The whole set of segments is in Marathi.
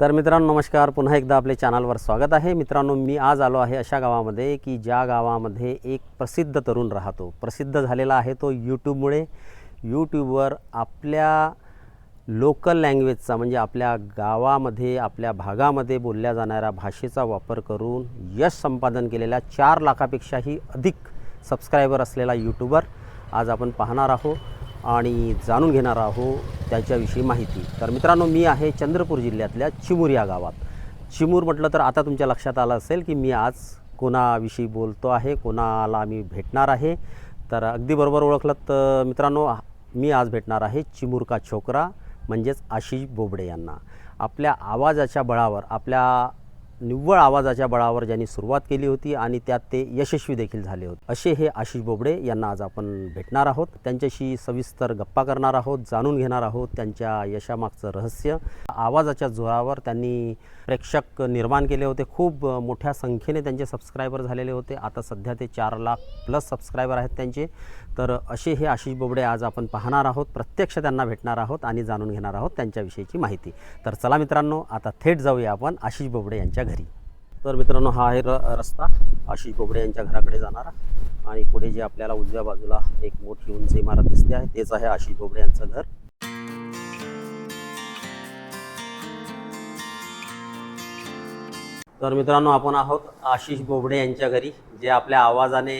तर मित्रांनो नमस्कार. पुन्हा एकदा आपल्या चॅनलवर स्वागत आहे. मित्रांनो मी आज आलो आहे अशा गावामध्ये की ज्या गावामध्ये एक प्रसिद्ध तरुण राहतो. प्रसिद्ध झालेला आहे तो यूट्यूबमुळे यूट्यूबवर आपल्या लोकल लँग्वेजचा म्हणजे आपल्या गावामध्ये आपल्या भागामध्ये बोलल्या जाणाऱ्या भाषेचा वापर करून यश संपादन केलेल्या चार लाखापेक्षाही अधिक सबस्क्रायबर असलेला यूट्यूबर आज आपण पाहणार आहोत. आणि जाणून घेणार आहोत त्याच्याविषयी माहिती. तर मित्रांनो मी आहे चंद्रपूर जिल्ह्यातल्या चिमूर या गावात. चिमूर म्हटलं तर आता तुमच्या लक्षात आलं असेल की मी आज कोणाविषयी बोलतो आहे कोणाला मी भेटणार आहे. तर अगदी बरोबर ओळखलं तर मित्रांनो मी आज भेटणार आहे चिमूर का छोकरा म्हणजेच आशिष बोबडे यांना. आपल्या आवाजाच्या बळावर आपल्या निव्वळ आवाजाच्या बळावर ज्यांनी सुरुवात केली होती आणि त्यात ते यशस्वी देखील झाले होते. असे हे आशिष बोबडे यांना आज आपण भेटणार आहोत. त्यांच्याशी सविस्तर गप्पा करणार आहोत जाणून घेणार आहोत त्यांच्या यशामागचं रहस्य. आवाजाच्या जोरावर त्यांनी प्रेक्षक निर्माण केले होते. खूप मोठ्या संख्येने त्यांचे सबस्क्रायबर झालेले होते. आता सध्या ते चार लाख प्लस सबस्क्रायबर आहेत त्यांचे. तर असे हे आशिष बोबडे आज आपण पाहणार आहोत प्रत्यक्ष त्यांना भेटणार आहोत आणि जाणून घेणार आहोत त्यांच्याविषयीची माहिती. तर चला मित्रांनो आता थेट जाऊया आपण आशिष बोबडे यांच्या घरी. तर मित्रांनो हा आहे र रस्ता. आशिष बोबडे यांच्या घराकडे जाणारा. आणि पुढे जे आपल्याला उजव्या बाजूला एक मोठी उंच इमारत दिसते आहे तेच आहे आशिष बोबडे यांचं घर. तर मित्रांनो आपण आहोत आशिष बोबडे यांच्या घरी जे आपल्या आवाजाने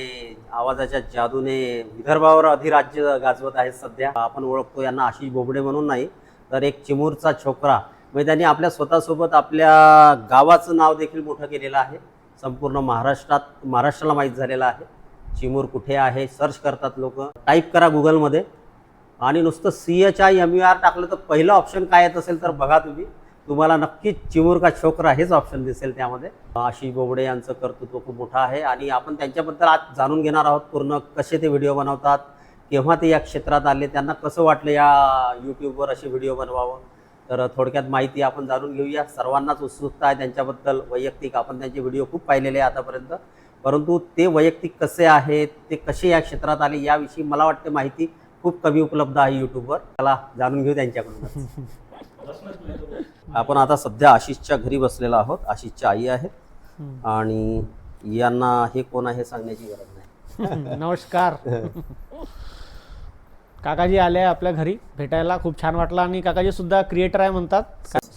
आवाजाच्या जादूने विदर्भावर अधिराज्य गाजवत आहेत सध्या. आपण ओळखतो यांना आशिष बोबडे म्हणून नाही तर एक चिमूरचा छोकरा. म्हणजे त्यांनी आपल्या स्वतःसोबत आपल्या गावाचं नाव देखील मोठं केलेलं आहे. संपूर्ण महाराष्ट्रात महाराष्ट्राला माहीत झालेलं आहे. चिमूर कुठे आहे सर्च करतात लोक. टाईप करा गुगलमध्ये आणि नुसतं C H I M U R टाकलं तर पहिलं ऑप्शन काय येत असेल तर बघा तुम्ही. तुम्हाला नक्कीच चिमूर का छोकरा हेच ऑप्शन दिसेल त्यामध्ये. आशिष बोबडे यांचं कर्तृत्व खूप मोठं आहे आणि आपण त्यांच्याबद्दल आज जाणून घेणार आहोत पूर्ण कसे ते व्हिडिओ बनवतात केव्हा ते या क्षेत्रात आले त्यांना कसं वाटलं या यूट्यूबवर असे व्हिडिओ बनवावं. तर थोडक्यात माहिती आपण जाणून घेऊया. सर्वांनाच उत्सुकता आहे त्यांच्याबद्दल. वैयक्तिक आपण त्यांचे व्हिडिओ खूप पाहिलेले आहे आतापर्यंत. परंतु ते वैयक्तिक कसे आहेत ते कसे या क्षेत्रात आले याविषयी मला वाटते माहिती खूप कमी उपलब्ध आहे यूट्यूबवर त्याला जाणून घेऊ त्यांच्याकडून आपण आता सध्या आशिषच्या घरी बसलेलो आहोत. आशिषच्या आई आहेत आणि यांना हे कोण आहे सांगण्याची गरज नाही. नमस्कार. काकाजी आले आपल्या घरी. भेटायला खूप छान वाटलं आणि काकाजी सुद्धा क्रिएटर आहे म्हणतात.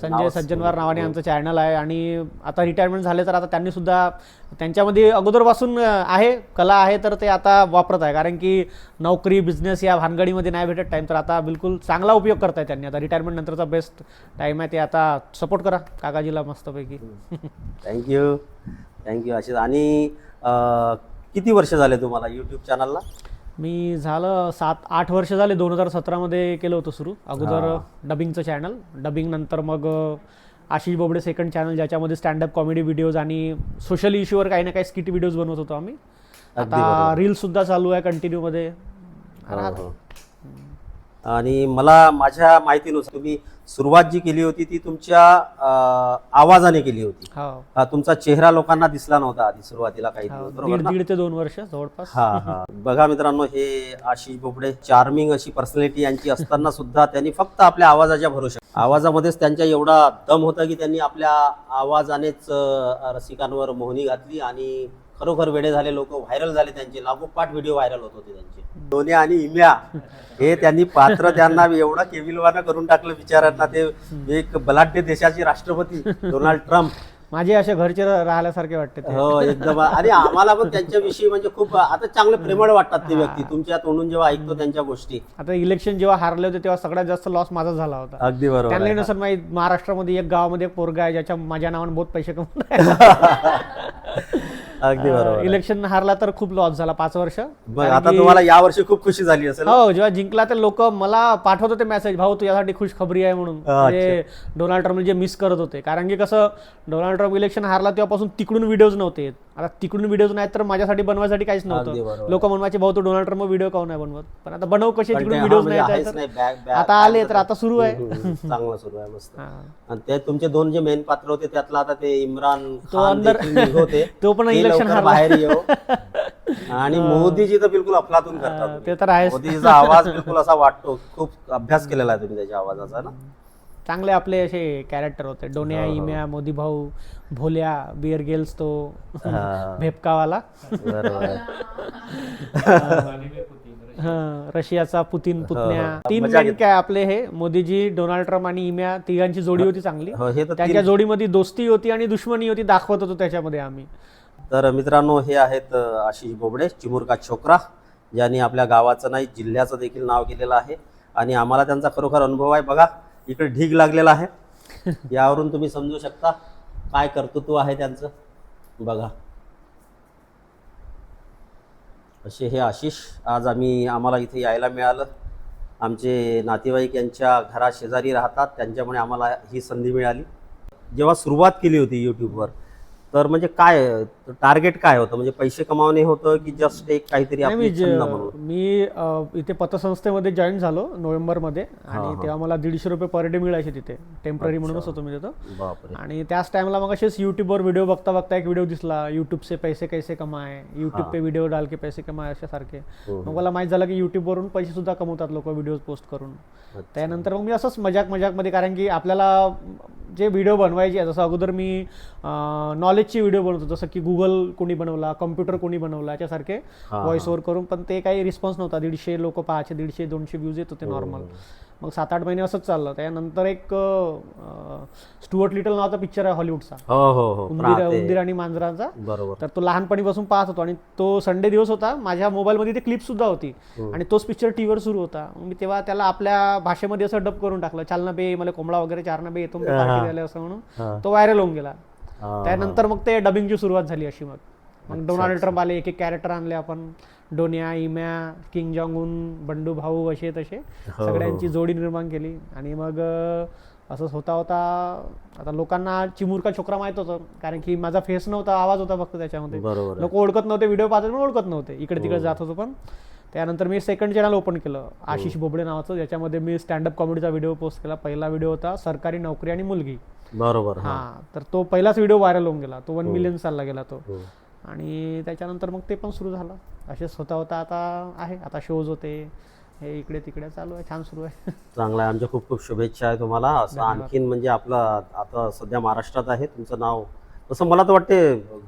संजय सज्जनवार नावाने हो. आमचं चॅनल आहे आणि आता रिटायरमेंट झाले तर आता त्यांनी सुद्धा त्यांच्यामध्ये अगोदरपासून आहे कला आहे तर ते आता वापरत आहे. कारण की नोकरी बिझनेस या भानगडीमध्ये नाही भेटत टाईम तर आता बिलकुल चांगला उपयोग करताय त्यांनी. आता रिटायरमेंट नंतरचा बेस्ट टाईम आहे ते आता सपोर्ट करा. काकाजीला मस्तपैकी. Thank you thank you Ashish. आणि किती वर्ष झाले तुम्हाला यूट्यूब चॅनलला मी झालं सात आठ वर्ष झाले दोन हजार सतरामध्ये केलं होतं सुरू. अगोदर डबिंगचं चॅनल डबिंग नंतर मग आशिष बोबडे सेकंड चॅनल ज्याच्यामध्ये स्टँडअप कॉमेडी व्हिडिओज आणि सोशल इश्यूवर काही ना काही स्किट व्हिडिओज बनवत होतो आम्ही. आता रील्स सुद्धा चालू आहे कंटिन्यूमध्ये. आणि मला माझ्या माहितीनुसार तुम्ही सुरुवात जी केली होती ती तुमच्या आवाजाने केली होती. हो. हा, तुमचा चेहरा लोकांना दिसला नव्हता आधी सुरुवातीला काही हो, बरोबर दीड ते दोन वर्ष जवळपास. हा हा. बघा मित्रांनो हे आशिष बोबडे चार्मिंग अशी पर्सनॅलिटी यांची असताना सुद्धा त्यांनी फक्त आपल्या आवाजाच्या भरोशा आवाजामध्येच त्यांच्या एवढा दम होता की त्यांनी आपल्या आवाजानेच रसिकांवर मोहनी घातली आणि खरोखर वेडे झाले लोक व्हायरल झाले त्यांचे लागोपाठ व्हिडिओ व्हायरल होत होते त्यांचे. दोन्ही आणि इम्या हे त्यांनी पात्र त्यांना एवढं केविलवाना करून टाकलं बिचारांना ते एक बलाढ्य देशाचे राष्ट्रपती डोनाल्ड ट्रम्प. माझे असे घरचे राहिल्यासारखे वाटते. हो एकदम. आणि आम्हाला पण त्यांच्याविषयी म्हणजे खूप आता चांगले प्रेमळ वाटतात ते व्यक्ती. तुमच्या तोंडून जेव्हा ऐकतो त्यांच्या गोष्टी. आता इलेक्शन जेव्हा हारले होते तेव्हा सगळ्यात जास्त लॉस माझा झाला होता. अगदी बरोबर. नसत माहीत महाराष्ट्रामध्ये एक गावामध्ये एक पोरगा आहे ज्याच्या माझ्या नावाने बहुत पैसे कमवत अगदी बरोबर. इलेक्शन हारला तर खूप लॉस झाला पाच वर्ष आता तुम्हाला या वर्षी खूप खुशी झाली असेल हो जेव्हा जिंकला तर लोक मला पाठवत होते मेसेज भाऊ तू यासाठी खुश खबरी आहे म्हणून. म्हणजे डोनाल्ड ट्रम्प जे मिस करत होते कारण की कसं डोनाल्ड ट्रम्प इलेक्शन हारला तेव्हापासून तिकडून व्हिडिओज नव्हते. आता तिकडून व्हिडिओज नाहीत तर माझ्यासाठी बनवायसाठी काहीच नव्हतं. लोक म्हणवायचे भाऊ तू डोनाल्ड ट्रम्प व्हिडिओ काऊन नाही बनवत? पण आता बनव कसे तिकडून हा, नाही म्हणजे आहे नाही, आता आले तर आता सुरू आहे. चांगलं सुरू आहे मस्त. आणि ते तुमचे दोन जे मेन पात्र होते त्यातला आता ते इम्रान तो खान अंदर- निघवते तो पण हारला. बाहेर येऊ. आणि मोदीजी तर बिलकुल अफलातून करतात. ते तर आहेच. मोदीजीचा आवाज बिलकुल असा वाटतो खूप अभ्यास केलेला आहे तुम्ही त्याच्या आवाजाचा ना? चांगले आपले असे कॅरेक्टर होते. डोन्या इम्या मोदी भाऊ भोल्या बिअर गेल्स तो हा. भेपकावाला. हं, रशियाचा पुतीन पुतण्या. हो. तीन मजा मेन काय आपले हे? मोदीजी डोनाल्ड ट्रम्प आणि इम्या तिघांची जोडी होती चांगली. हो हे त्यांच्या जोडीमध्ये दोस्ती होती आणि दुश्मनी होती दाखवत होतो त्याच्यामध्ये आम्ही. तर मित्रांनो हे आहेत आशिष बोबडे चिमूर का छोकरा ज्यांनी आपल्या गावाचं नाही जिल्ह्याचं देखील नाव केलेलं आहे. आणि आम्हाला त्यांचा खरोखर अनुभव आहे. बघा इकडे ढीग लागलेला आहे. यावरून तुम्ही समजू शकता काय कर्तृत्व आहे त्यांचं. बघा. असे हे आशिष आज आम्ही आम्हाला इथे यायला मिळालं. आमचे नातेवाईक यांच्या घरा शेजारी राहतात त्यांच्यामुळे आम्हाला ही संधी मिळाली. जेव्हा सुरुवात केली होती यूट्यूबवर तर म्हणजे काय टार्गेट काय होतं? म्हणजे पैसे कमावणे होतं की जस्ट एक काहीतरी नाही, मी आपली ज- छंद म्हणून? मी अ, इथे पतसंस्थेमध्ये जॉईन झालो नोव्हेंबरमध्ये आणि तेव्हा मला दीडशे रुपये पर डे मिळायचे तिथे. टेंपररी म्हणूनच होतो मी तिथं. बापरे. आणि त्याच टाइमला मग असेच यूट्यूबवर व्हिडिओ बघता बघता एक व्हिडिओ दिसला. यूट्यूब से पैसे कैसे कमाए? यूट्यूब पे व्हिडिओ डाल के पैसे कमाए अशा सारखे. हो, मग मला माहीत झालं की यूट्यूबवरून पैसे सुद्धा कमवतात लोक व्हिडिओ पोस्ट करून. त्यानंतर मग मी असंच मजाक मजाकमध्ये कारण की आपल्याला जे व्हिडिओ बनवायचे जसं अगोदर मी नॉलेजची व्हिडिओ बनवतो जसं की गुगल कोणी बनवला कम्प्युटर कोणी बनवला याच्यासारखे हा, व्हॉइस ओव्हर करून पण ते काही रिस्पॉन्स नव्हता. दीडशे लोक पाहायचे दीडशे दोनशे व्ह्यूज येत होते नॉर्मल मग सात आठ महिने असंच चाललं. त्यानंतर एक स्टुअर्ट लिटल नावाचा पिक्चर आहे हॉलिवूडचा हो हो हो. उंदीर आणि मांजरांचा. बरोबर. तर तो लहानपणीपासून पाहत होतो आणि तो संडे दिवस होता. माझ्या मोबाईलमध्ये ती क्लिप सुद्धा होती. आणि तोच पिक्चर टीव्हीवर सुरू होता. मी तेव्हा त्याला आपल्या भाषेमध्ये असं डब करून टाकलं. चालना बे मला कोंबडा वगैरे चारणा बे येतो असं म्हणून. हा. तो व्हायरल होऊन गेला. हा, त्यानंतर मग ते डबिंगची सुरुवात झाली अशी मग. मग डोनाल्ड ट्रम्प आले एक एक कॅरेक्टर आणले आपण. डोनिया इम्या किंग जॉंग उन बंडू भाऊ असे तसे. हो, सगळ्यांची जोडी निर्माण केली. आणि मग असंच होता होता आता लोकांना चिमुरका छोकरा माहीत होतं. कारण की माझा फेस नव्हता आवाज होता फक्त त्याच्यामध्ये. लोक ओळखत नव्हते व्हिडिओ पाहतात पण ओळखत नव्हते. इकडे तिकडे जात होतो पण. त्यानंतर मी सेकंड चॅनल ओपन केलं. आशिष बोबडे नावाचं ज्याच्यामध्ये मी स्टँडअप कॉमेडीचा व्हिडिओ पोस्ट केला. पहिला व्हिडिओ होता सरकारी नोकरी आणि मुलगी. बरोबर हा. हा तर तो पहिलाच व्हिडिओ व्हायरल होऊन गेला. तो वन मिलियन चालला गेला तो. हो. आणि त्याच्यानंतर मग ते पण सुरू झालं. असेच होता होता आता आहे. आता शोज होते. हे इकडे तिकडे चालू आहे. छान सुरू आहे. चांगला आहे. आमच्या खूप खूप शुभेच्छा आहे तुम्हाला. असं आणखीन म्हणजे आपलं आता सध्या महाराष्ट्रात आहे. तुमचं नाव तसं मला तर वाटते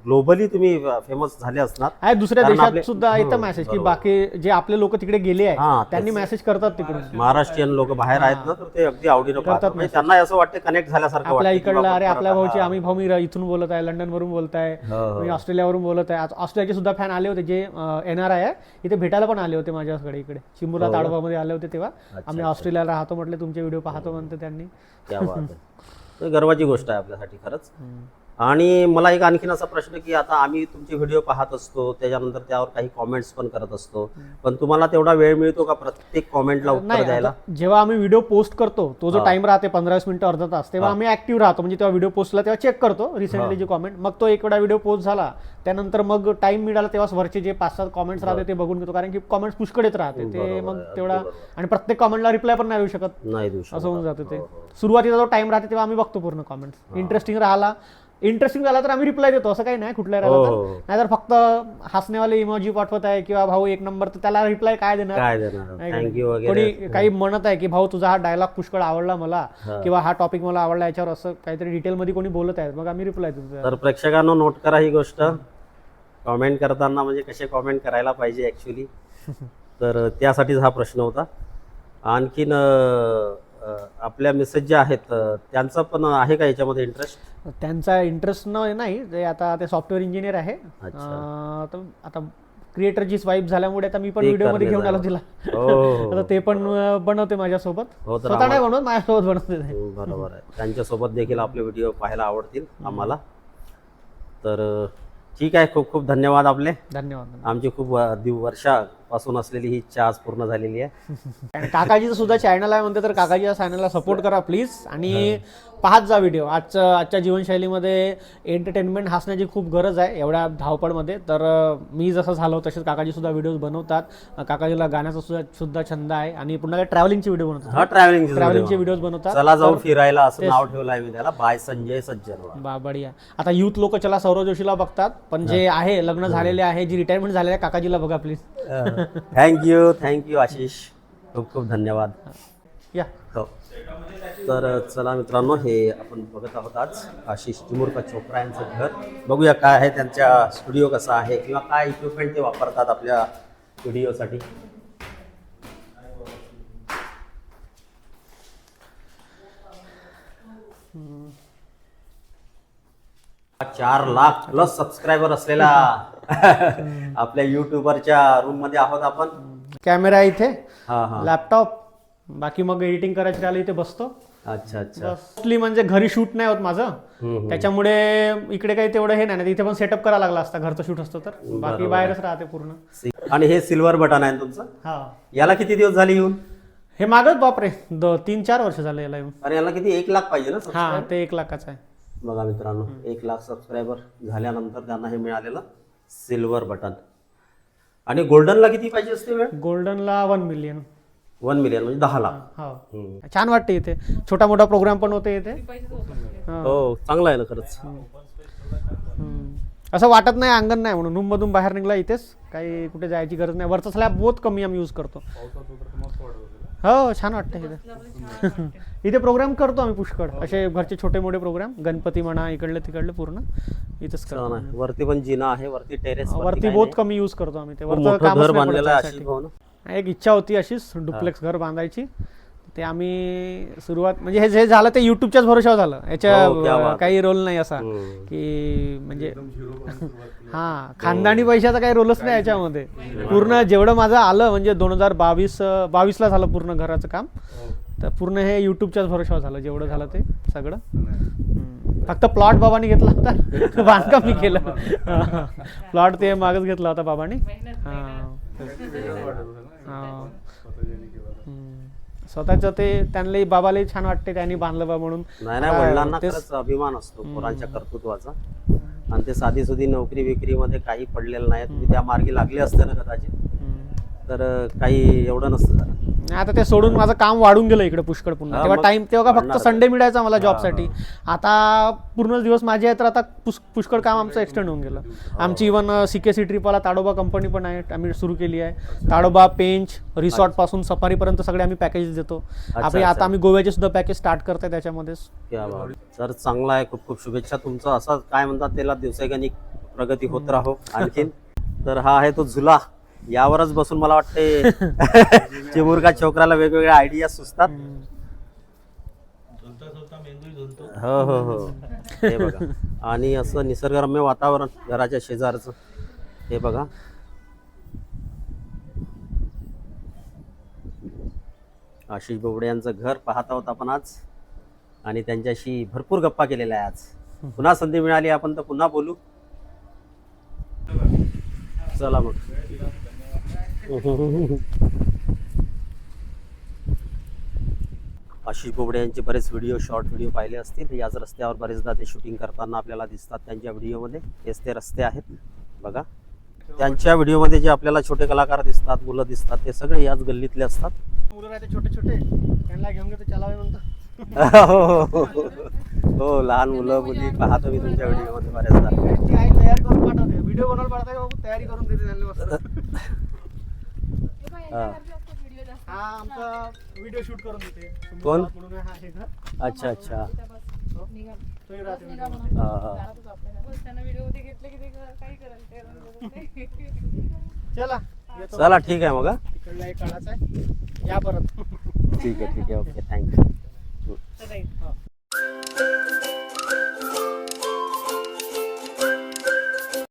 ग्लोबली तुम्ही फेमस झाले असणार. आहे दुसऱ्या कारण देशात आपले- सुद्धा हो, येतं मेसेज की बरोबर. बाकी जे आपले लोक तिकडे गेले हा, आहे तेच. त्यांनी मेसेज करतात तिकडून. महाराष्ट्रीयन लोक बाहेर आहेत ना तर ते अगदी आवडीनं पाहतात. म्हणजे त्यांना असं वाटतं कनेक्ट झाल्यासारखं आपल्या वाटतं की इकडला बाबा अरे परत आपल्या हा. भाऊची आम्ही भाऊ मी र- इथून बोलत आहे लंडन वरून बोलत आहे हो, मी ऑस्ट्रेलियावरून बोलत आहे. ऑस्ट्रेलियाचे सुद्धा फॅन आले होते जे येणार आहे इथे भेटायला पण आले होते माझ्याकडे इकडे. चिमुरा ताडोबामध्ये आले होते तेव्हा. आम्ही ऑस्ट्रेलियाला राहतो म्हटले तुमचे व्हिडिओ पाहतो म्हणते त्यांनी. आहे. तर गर्वाची गोष्ट आहे आपल्यासाठी खरंच. आणि मला एक आणखीन असा प्रश्न की आता आम्ही तुमचे व्हिडिओ पाहत असतो त्याच्यानंतर त्यावर काही कॉमेंट्स पण करत असतो. पण तुम्हाला तेवढा वेळ मिळतो का प्रत्येक कॉमेंटला उत्तर द्यायला? जेव्हा आम्ही व्हिडिओ पोस्ट करतो तो जो टाइम राहते पंधरा वीस मिनिटं अर्धा तास तेव्हा आम्ही ऍक्टिव्ह राहतो. म्हणजे तेव्हा व्हिडिओ पोस्टला तेव्हा चेक करतो रिसेंटली जे कॉमेंट मग तो एक वेळा व्हिडिओ पोस्ट झाला त्यानंतर मग टाइम मिळाला तेव्हा वरचे जे पाच सात कॉमेंट्स राहते ते बघून घेतो. कारण की कॉमेंट्स पुष्कळ येत राहते. ते मग तेवढा आणि प्रत्येक कॉमेंटला रिप्लाय पण नाही देऊ शकत. नाही असं होऊन जातं ते. सुरुवातीचा जो टाइम राहते तेव्हा आम्ही बघतो पूर्ण कॉमेंट्स इंटरेस्टिंग राहिला. इंटरेस्टिंग झाला तर आम्ही रिप्लाय देतो असं काही नाही कुठल्या राहिला हो, तर. हो. नाहीतर फक्त हसण्यावाले इमोजी पाठवत आहे किंवा भाऊ एक नंबर तर त्याला रिप्लाय काय देणार? काय देणार? नाही का? थँक्यू वगैरे. कोणी काही म्हणत आहे की भाऊ तुझा हा डायलॉग पुष्कळ आवडला मला किंवा हा टॉपिक मला आवडला याच्यावर असं काहीतरी डिटेल मध्ये कोणी बोलत आहे मग आम्ही रिप्लाय देतो. तर प्रेक्षकांनो नोट करा ही गोष्ट. कॉमेंट करताना म्हणजे कसे कॉमेंट करायला पाहिजे ॲक्च्युली तर त्यासाठीच हा प्रश्न होता. आणखीन अं, आपल्या मेसेज ज्या आहेत त्यांचा पण आहे का याच्यामध्ये इंटरेस्ट त्यांचा इंटरेस्ट न नाही. ते आता ते सॉफ्टवेअर इंजिनियर आहे. अच्छा. अं, तर आता क्रिएटरची स्वाईप झाल्यामुळे आता मी पण ते व्हिडिओमध्ये करणे घेऊन आलो. तिला. हो. आता ते पण अं, बनवते माझ्यासोबत. हो तर स्वतः नाही बनवत माझ्यासोबत बनवते ते. हो, बरोबर आहे. त्यांच्यासोबत देखील आपले व्हिडिओ पाहायला आवडतील आम्हाला. तर ठीक आहे. खूप खूप धन्यवाद आपले. धन्यवाद. आमची खूप अं, दिव वर्षापासून असलेली ही इच्छा आज पूर्ण झालेली आहे. आणि काकाजीचं सुद्धा चॅनल आहे म्हणते तर काकाजीच्या चॅनलला सपोर्ट करा प्लीज आणि पाहत जा व्हिडिओ आजच्या आजच्या जीवनशैलीमध्ये एंटरटेनमेंट हसण्याची खूप गरज आहे एवढ्या धावपळमध्ये. तर मी जसं झालो तसेच काकाजी सुद्धा व्हिडिओज बनवतात. काकाजीला गाण्याचा सुद्धा सुद्धा छंद आहे. आणि पुन्हा ट्रॅव्हलिंगचे व्हिडिओ बनवतात. हा ट्रॅव्हलिंग ट्रॅव्हलिंगचे व्हिडिओज बनवतात. चला जाऊ फिरायला असं नाव ठेवलं आहे मी त्याला. बाय संजय सज्जन बा बढिया. आता युथ लोक चला सौरव जोशीला बघतात पण जे आहे लग्न झालेले आहे जी रिटायरमेंट झालेले आहे काकाजीला बघा प्लीज थँक्यू थँक्यू आशिष खूप खूप धन्यवाद. या. हो. तर चला मित्रांनो हे आपण बघत आहोत आज आशिष चिमुरका चोप्रा यांचं घर. बघूया काय आहे त्यांच्या स्टुडिओ कसा आहे किंवा काय इक्विपमेंट ते वापरतात आपल्या व्हिडिओसाठी चार लाख प्लस सबस्क्रायबर असलेला आपल्या युट्यूबरच्या रूममध्ये आहोत आपण. कॅमेरा इथे हा हा. लॅपटॉप बाकी मग एडिटिंग करायची राहिली इथे बसतो. अच्छा अच्छा. मोस्टली म्हणजे घरी शूट नाही होत माझं. त्याच्यामुळे इकडे काही तेवढं हे नाही. इथे पण सेटअप करायला लागला असता. घरचं शूट असतं तर. बाकी बाहेरच राहते पूर्ण. आणि हे सिल्वर बटन आहे तुमचं? हा. याला किती दिवस झाले येऊन? हे मागच बापरे तीन चार वर्ष झाले याला येऊन. आणि याला किती? एक लाख पाहिजे ना हा? ते एक लाखाचं आहे. बघा मित्रांनो एक लाख सबस्क्रायबर झाल्यानंतर त्यांना हे मिळालेलं. Silver button. आणि गोल्डनला किती पाहिजे असते वेळ? गोल्डनला वन मिलियन. वन मिलियन म्हणजे दहा लाख. हो. छान वाटते इथे. छोटा मोठा प्रोग्राम पण होते इथे. हा. हो. चांगलं आहे ना खरंच. असं वाटत नाही अंगण नाही म्हणून. रूम मधून बाहेर निघला इथेच. काही कुठे जायची गरज नाही. वरचा स्लॅब बहुत कमी आम्ही यूज करतो. हो छान वाटतं इथे. इथे प्रोग्राम करतो आम्ही पुष्कळ. असे घरचे छोटे मोठे प्रोग्राम गणपती म्हणा इकडले तिकडले पूर्ण. इथेच करतो वरती पण जिना आहे वरती टेरेस वरती बहुत कमी यूज करतो आम्ही. ते वरचं कामच घर नाही पडत बांधलेलं आहे त्यासाठी. आशिष भाऊ ना एक इच्छा होती अशीच डुप्लेक्स घर बांधायची. ते आम्ही सुरुवात म्हणजे हे जे झालं ते युट्यूबच्याच भरोशावर झालं. हो, याच्या बात. काही रोल नाही असा. हम्म. की म्हणजे हा खानदानी पैशाचा काही रोलच नाही याच्यामध्ये. पूर्ण जेवढं माझं आलं म्हणजे दोन हजार बावीस बावीसला झालं पूर्ण घराचं काम. तर पूर्ण हे युट्यूबच्याच भरोशावर झालं जेवढं झालं ते सगळं. फक्त प्लॉट बाबांनी घेतला होता. बांधकाम मी केलं. प्लॉट ते मागच घेतला होता बाबांनी. हा. हा. स्वतःचं ते त्यांनाही बाबालाही छान वाटते त्यांनी बांधलं बा म्हणून. नाही नाही वडिलांना तेच- खरंच अभिमान असतो पोरांच्या कर्तृत्वाचा. आणि ते साधी सुधी नोकरी विक्रीमध्ये काही पडलेलं नाही. तुम्ही त्या मार्गी लागले असते ना कदाचित. तर काही एवढं नसतं झालं. आता ते सोडून माझं काम वाढून गेलं इकडे पुष्कळ पुन्हा. हा, तेव्हा मग टाइम तेव्हा का फक्त वाढणार. संडे मिळायचा मला जॉबसाठी आता पूर्ण दिवस माझे आहे तर आता पुष- पुष्कळ काम आमचं एक्सटेंड होऊन गेलं. आमची इव्हन सी के सी ट्रिपवाला ताडोबा कंपनी पण आहे आम्ही सुरू केली आहे. ताडोबा पेंच रिसॉर्टपासून सफारीपर्यंत सगळे आम्ही पॅकेज देतो. आपली अच्छा. आता आम्ही गोव्याचे सुद्धा पॅकेज स्टार्ट करतोय त्याच्यामध्येच क्या बात. तर चांगला आहे खूप खूप शुभेच्छा तुमचं. असं काय म्हणतात त्याला दिवसेगणिक प्रगती होत राहो आणखीन. तर हा आहे तो झुला. यावरच बसून मला वाटते चिमुरका छोकराला वेगवेगळ्या आयडिया सुचतात. हो हो हो. हे बघा. आणि असं निसर्गरम्य वातावरण घराच्या शेजारचं. हे बघा. आशिष बोबडे यांचं घर पाहत आहोत आपण आज. आणि त्यांच्याशी भरपूर गप्पा केलेल्या आहे आज. पुन्हा संधी मिळाली आपण तर पुन्हा बोलू. चला मग. आशिष बोबडे यांचे बरेच व्हिडिओ शॉर्ट व्हिडिओ पाहिले असतील. याच रस्त्यावर बरेचदा ते शूटिंग करताना आपल्याला दिसतात त्यांच्या व्हिडिओमध्ये हेच ते रस्ते आहेत. बघा. त्यांच्या व्हिडिओमध्ये जे आपल्याला छोटे कलाकार दिसतात मुलं दिसतात ते सगळे याच गल्लीतले असतात. मुलं राहते छोटे छोटे. त्यांना घेऊन घेतो चलावे म्हणतो. हो, लहान मुलं मुली पाहतो मी तुमच्या व्हिडिओमध्ये बऱ्याचदा. तयार करून पाठवते? व्हिडिओ बनवायला पाठवते तयारी करून देते. हा. हा आमचा व्हिडिओ शूट करून देते कोण? म्हणून हा. अच्छा अच्छा तोही राहते video हा, हा. चला येतो चला ठीक आहे मग हा. तिकडला एक काढायचा आहे या परत ठीक आहे ठीक आहे ओके थँक्यू